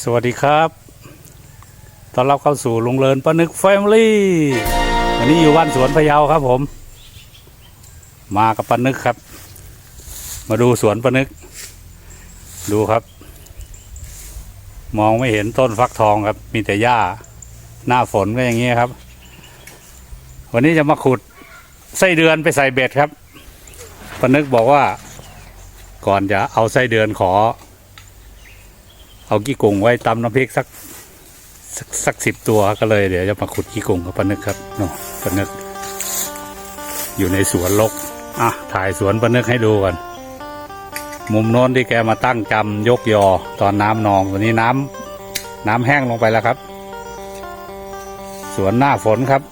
สวัสดีครับ ตอนรับเข้าสู่ลุงเลินปนึกแฟมิลี่ วันนี้อยู่บ้านสวนพะเยาครับผม มากับปนึกครับ มาดูสวนปนึก ดูครับ มองไม่เห็นต้นฟักทองครับ มีแต่หญ้า หน้าฝนก็อย่างนี้ครับ วันนี้จะมาขุดไส้เดือนไปใส่เบ็ดครับปนึกบอกว่า ก่อนจะเอาไส้เดือนขอ เอากี้กงไว้ตำน้ำพริกสักสักสิบตัวก็เลยเดี๋ยวจะมาขุดกี้กุงกับปนึกครับเนาะปนึก อยู่ในสวนลกอะถ่ายสวนปนึกให้ดูก่อนมุมโน้นที่แกมาตั้งจำยกยอตอนน้ำนองวันนี้น้ำน้ำแห้งลงไปแล้วครับ สวนหน้าฝนครับ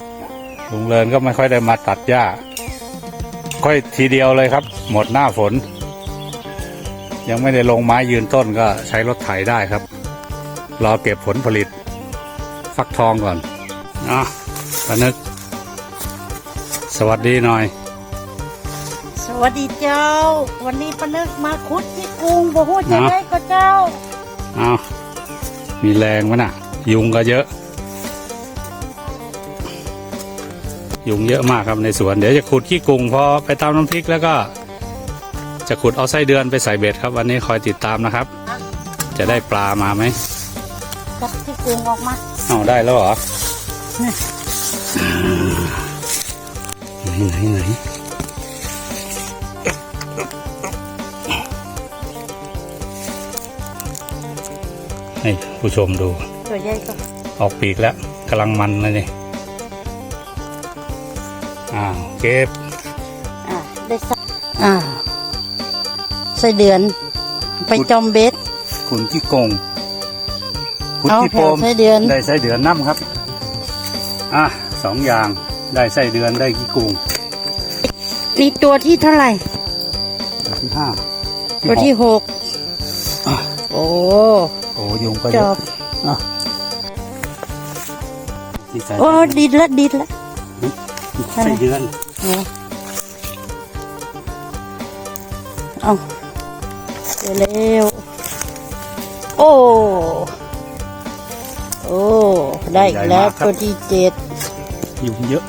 ลุงเลินก็ไม่ค่อยได้มาตัดหญ้า ค่อยทีเดียวเลยครับ หมดหน้าฝน ยังไม่ได้ลงไม้ยืนต้นก็ใช้รถไถได้ครับ รอเก็บผลผลิต ฟักทองก่อนอะปานึก สวัสดีหน่อย สวัสดีเจ้า วันนี้ปานึกมาคุดที่กรุงบ่ฮู้จะได้ก็เจ้าอ้าวมีแรงมั้ยน่ะ ยุงก็เยอะ ยุงเยอะมากครับในสวน เดี๋ยวจะขุดขี้กุงพอไปตามน้ำพริกแล้วก็ จะขุดเอาไส้เดือนไปใส่เบ็ดครับ วันนี้คอยติดตามนะครับ จะได้ปลามาไหมจับที่กรุงออกมาเอาได้แล้วเหรอนี่ไหนไหนไหนให้ผู้ชมดู ตัวใหญ่ก็ออกปีกแล้วกำลังมันเลยนี่อ้าวเก็บ อ่าได้สักอ่า ไส้เดือน ไปจอมเบ็ดขุนที่กงขุนเอาที่แถโปวมไส้เดือนได้ไส้เดือนน้ำครับ อะสองอย่างได้ไส้เดือนได้กี่กุงนี่ตัวที่เท่าไหร่ ตัวที่ห้าตัวที่หกอะโอ้โอ้ยุงก็จเยออะบอะที่ไส้โอ้ดิดละดิดละไส้เดือน เร็วๆโอ้ โอ้ ได้อีกแล้วตัวที่เจ็ดยุงเยอะ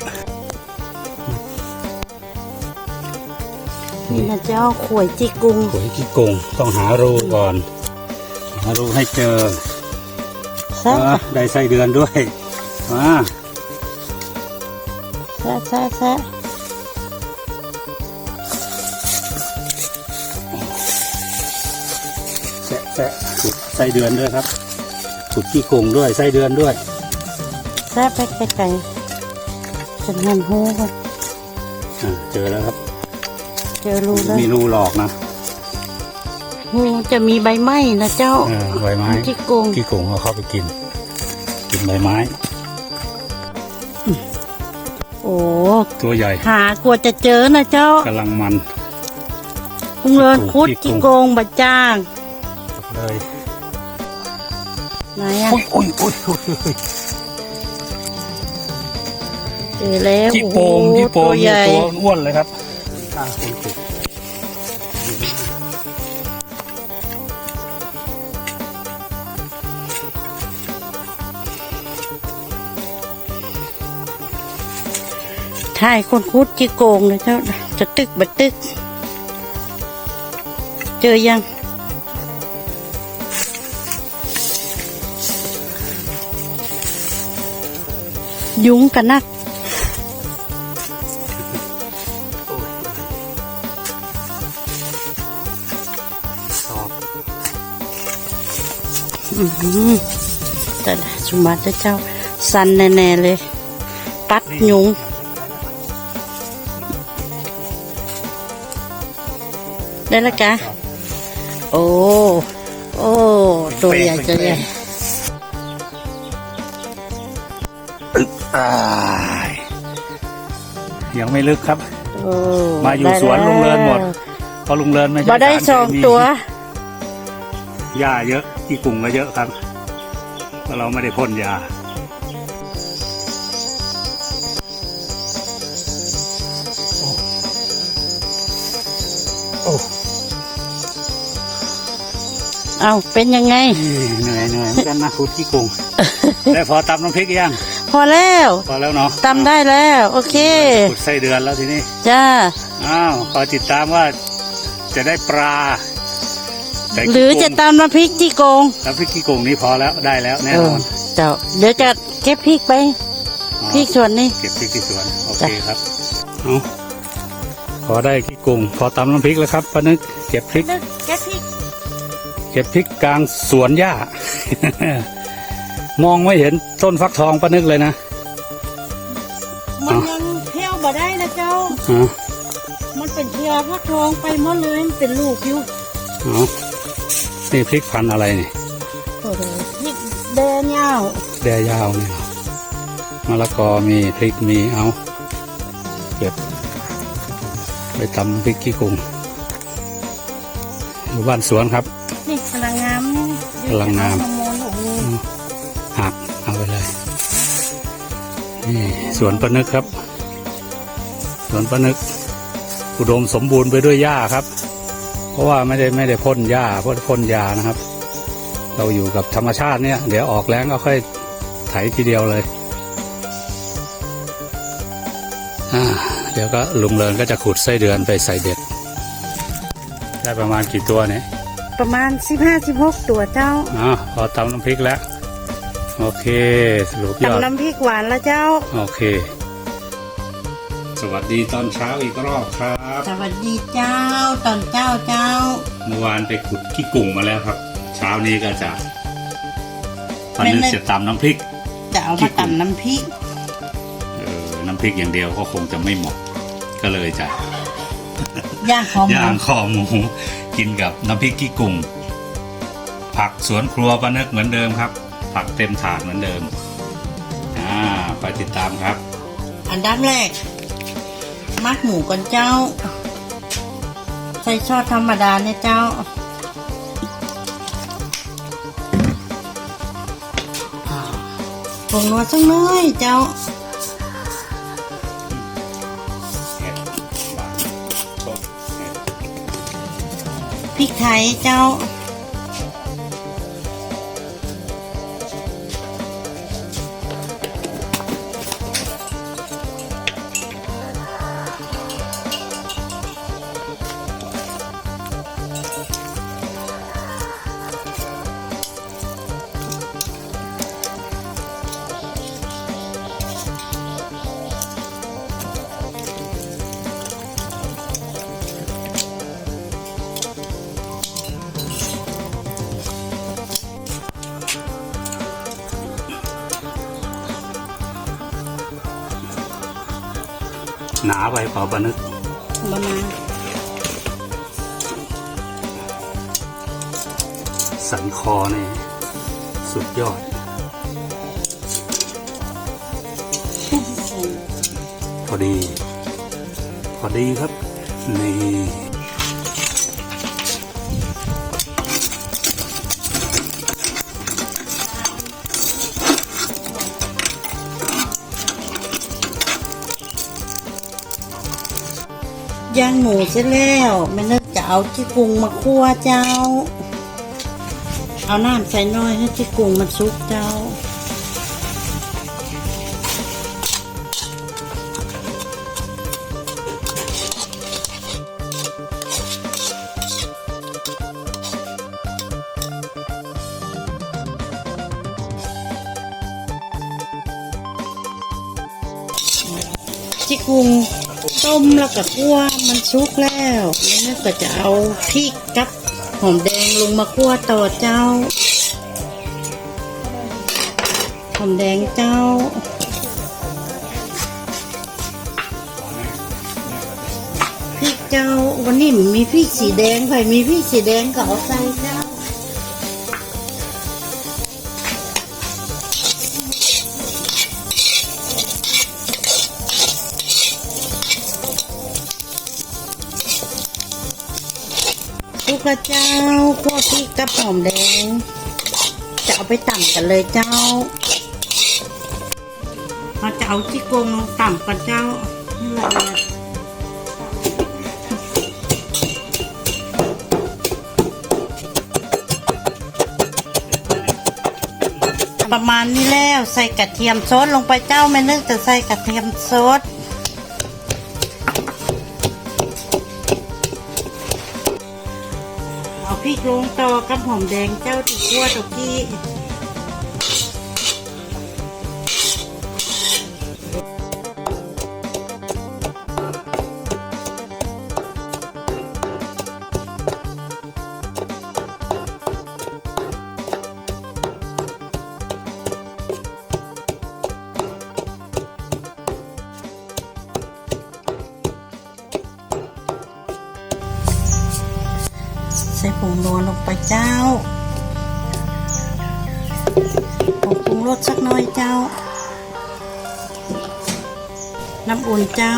นี่นะเจ้าขวยจิกุงขุนที่กงต้องหารูก่อน หารูให้เจอซะอะได้ไส้เดือนด้วยมาซะซะซะแซะ แซะขุดไส้เดือนด้วยครับขุดขี้กงด้วยไส้เดือนด้วยซะไปไกลๆจะนั่นหูก่อนอะเจอแล้วครับ เจอรูแล้วมีรูหลอกนะหูจะมีใบไม้นะเจ้าเออใบไม้จิกุงขี้โกงเอาเข้าไปกิน กินใบไม้ โอ้ตัวใหญ่หากลัวจะเจอนะเจ้ากำลังมัน กุงเลินคุดจิจิกุงโกงบะจ้าง ไหนอะอุ้ยอุ้ยอุ้ยอุ้ยอุ้ยเจอแล้วขี้โปงอ้หขี้โปงตัวใหเนี่ยญ่ตัวอ้วนเลยครับอะคนขุดถ่ายคนคุดจิโกงนะเจ้าจะตึกบะตึก เจอยัง ยุงกันนักอแต่ละสมบัติเจ้าสันแน่ๆเลย ตัดยุงได้แล้วกะโอ้ โอ้ ตัวใหญ่ตัวใหญ่ ยยังไม่ลึกครับ โอ้มาอยู่ได้สวนลุงเลินหมดแวเพราะลุงเลินไม่ใช่บ่ได้ารสองเคมีตัว หญ้าเยอะขี้กุ่งก็เยอะครับเพราะเราไม่ได้พ่นยาโอ้เอาเป็นยังไงเหนื่อยเหนื่อยเหมือนกันนะขุดขี้กุงได้พอตำน้ำพริกยัง พอแล้วพอแล้วเนาะตำได้แล้ว โอเคขุดไส้เดือนแล้วทีนี้จ้าอ้าวคอยติดตามว่าจะได้ปลาแต่หรือจะตำน้ำพริกที่โกงน้ำพริกขี้กุงนี้พอแล้วได้แล้วแน่เอนออนเจ้าเดี๋ยวจะเก็บพริกไปอ๋อพริกส่วนนี้เก็บพริกที่สวนโอเคจ้ะครับเอาพอได้ขี้กุงพอตำน้ำพริกแล้วครับป้านึกเก็บพริกเก็บพริกเก็บพริกกลางสวนหญ้า มองไม่เห็นต้นฟักทองป้านึกเลยนะมันยังเที่ยวบ่ได้นะเจ้าอ๋อมันเป็นเที่ยวพักทองไปหมดเลยมันเป็นลูกอยู่เอานี่พริกพันธุ์อะไรนี่โอ้โหพริกแดงยาวแดยาวนี่เหรอมะละกอมีพริกมีเอาเก็บ ไปตำพริกขี้กุงอยู่บ้านสวนครับ นี่กำลังงามนี่กำลังงาม นี่สวนปะนึกครับ สวนปะนึก อุดมสมบูรณ์ไปด้วยหญ้าครับ เพราะว่าไม่ได้ไม่ได้พ่นหญ้าพ่นพ่นยานะครับ เราอยู่กับธรรมชาติเนี่ย เดี๋ยวออกแรงก็ค่อยไถทีเดียวเลยอ่าเดี๋ยวก็ลุงเลินก็จะขุดไส้เดือนไปใส่เบ็ด ได้ประมาณกี่ตัวเนี่ย ประมาณสิบห้าสิบหกตัวเจ้าอ๋อพอตำน้ำพริกแล้ว โอเค สรุปยอดตำน้ำพริกหวานละเจ้า โอเค สวัสดีตอนเช้าอีกรอบครับ สวัสดีเจ้าตอนเจ้าเจ้า เมื่อวานไปขุดขี้กุ่งมาแล้วครับ เช้านี้ก็จะวันนึกไม่ไม่จะตำน้ำพริก จะเอามาตำน้ำพริก เออ น้ำพริกอย่างเดียวก็คงจะไม่เหมาะ ก็เลยจะย่างหอมย่างคอหมูกินกับน้ำพริกขี้กุ่งผักสวนครัวป้านึกเหมือนเดิมครับ ผักเต็มถาดเหมือนเดิม อ่า ไปติดตามครับ อันดับแรก มัดหมูก่อนเจ้า ใส่ซอสธรรมดาเนี่ยเจ้าอ่าผงนัวสักหน้อยเจ้าพริกไทยเจ้า หนาไปเปล่าป้านึกมะนาวสันคอนี่ สุดยอด พอดี พอดีครับ นี่ ย่างหมูเสร็จแล้วแม่นึกจะเอาที่กรุงมาคั่วเจ้า เอาน้ำใส่น้อยให้ที่กรุงมันสุกเจ้าที่กรุง ต้มแล้วก็คั่วมันสุกแล้วแล้วนั่ก็จะเอาพริกกับหอมแดงลงมาคั่วต่อเจ้า หอมแดงเจ้าพริกเจ้าวันนี้มีพริกสีแดงไปมีพริกสีแดงก็เอาใส่เจ้า กระเจ้าคั่วพริกกระหอมแดง จะเอาไปต่ำกันเลยเจ้าเราจะเอาที่โกงลงต่ำกันเจ้าประมาณนี้แล้วใส่กระเทียมซดลงไปเจ้าไม่นึกจะใส่กระเทียมซด เอาพริกลงต่อกับหอมแดงเจ้าที่คั่วตะกี้ นัวลงไปเจ้าผงปรุงรสสักน้อยเจ้า น้ำอุ่นเจ้า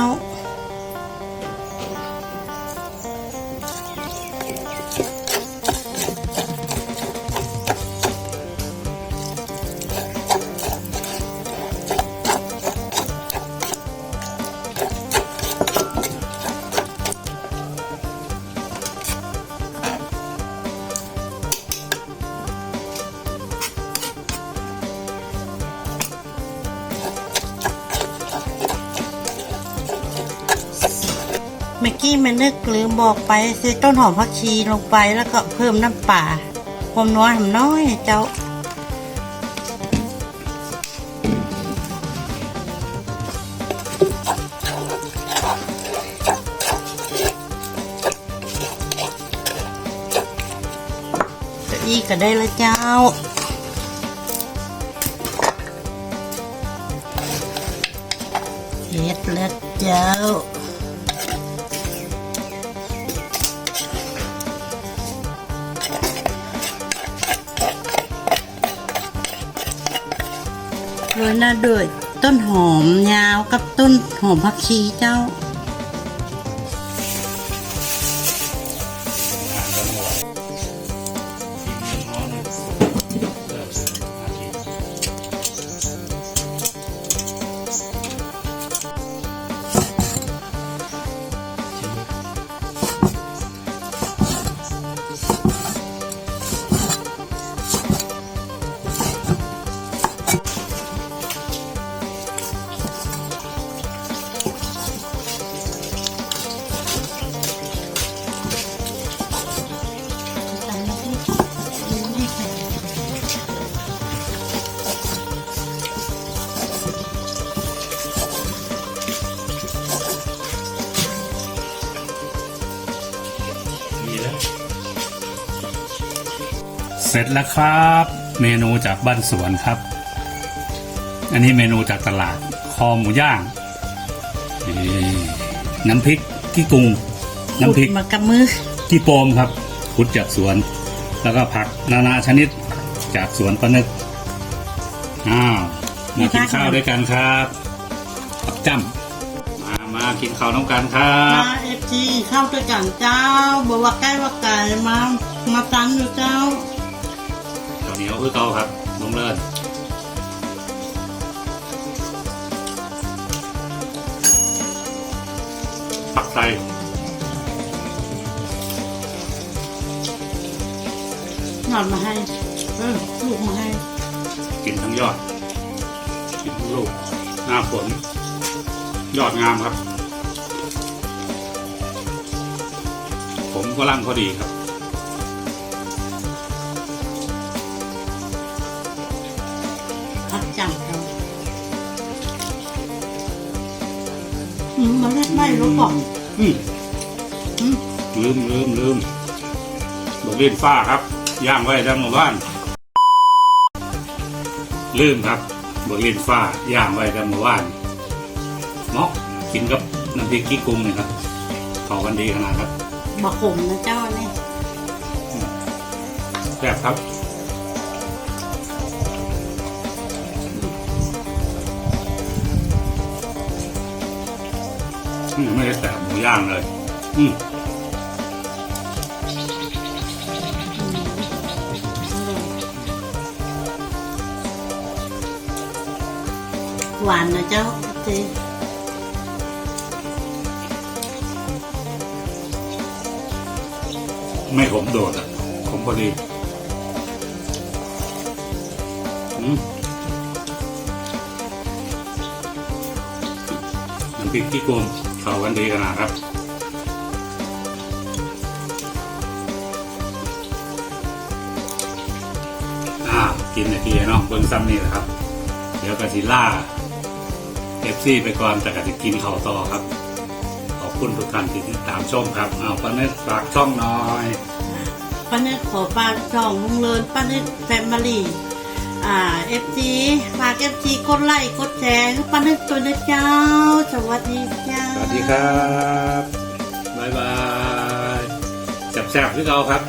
แม่นึกลืมบอกไปใส่ต้นหอมผักชีลงไปแล้วก็เพิ่มน้ำป่าความนัวหอมน้อยเจ้าจะอีก็ได้แล้วเจ้าเฮ็ดแล้วเจ้า โรยหน้าด้วย ต้นหอมยาวกับต้นหอมผักชีเจ้า เสร็จแล้วครับ เมนูจากบ้านสวนครับ อันนี้เมนูจากตลาด คอหมูย่างนี่น้ำพริกกี้กุงน้ำพริกมากับมือกี้โปมครับขุดจากสวน แล้วก็ผักนานาชนิดจากสวนปะนึกอ้าวมากินข้าวด้วยกันครับปักจ้ำมามากินข้าวน้ำกันครัมาบ เอฟซีเข้าด้วยกันเจ้าบอกว่าใกล้ว่าไก่มา มาตันอยู่เจ้าข้าวเหนียวคือเก่าครับลงเลิศผักไทยหนอนมาให้ เออลูกมาให้ กินทั้งยอด กินทั้งลูก หน้าฝน ยอดงามครับ ก็ร่างพอดีครับ พักจังครับอืมมันไม่ไม่รู้บอกอืมอืมลืมลืมลืมบดเล่นฟ้าครับ ย่างไว้ทั้งหมู่บ้าน ลืมครับบดเล่นฟ้า ย่างไว้ทั้งหมู่บ้านเนาะกินกับน้ำพริกกี้กุ้งนี่ครับเข้ากันดีขนาดครับ บะขมนะเจ้านี่แซ่บครับอืมไม่ได้แต่หมูย่างเลย อืมหวานนะเจ้าเจ ไม่ขมโดดอะขมพอดีน้ำพริกที่กลมเข้ากันดีขนาดครับกินในทีเนาะเบิ้งซ้ำนี่แหละครับ เดี๋ยวกะสิล่าเอฟซีไปก่อนแต่กะสิกินเข่าต่อครับ คุณทุกท่านที่ติดตามชมครับเอาปาเนตฝากช่องหน้อยป้าเนตขอฝากช่องลุงเลินป้าเนตแฟมิลี่อ่าเอฟซีฝากเอฟซีกดไลค์กดแชร์ให้ป้าเนตตัวนะเจ้า สวัสดีเจ้า สวัสดีครับ บ๊ายบายแซ่บๆที่เราครับ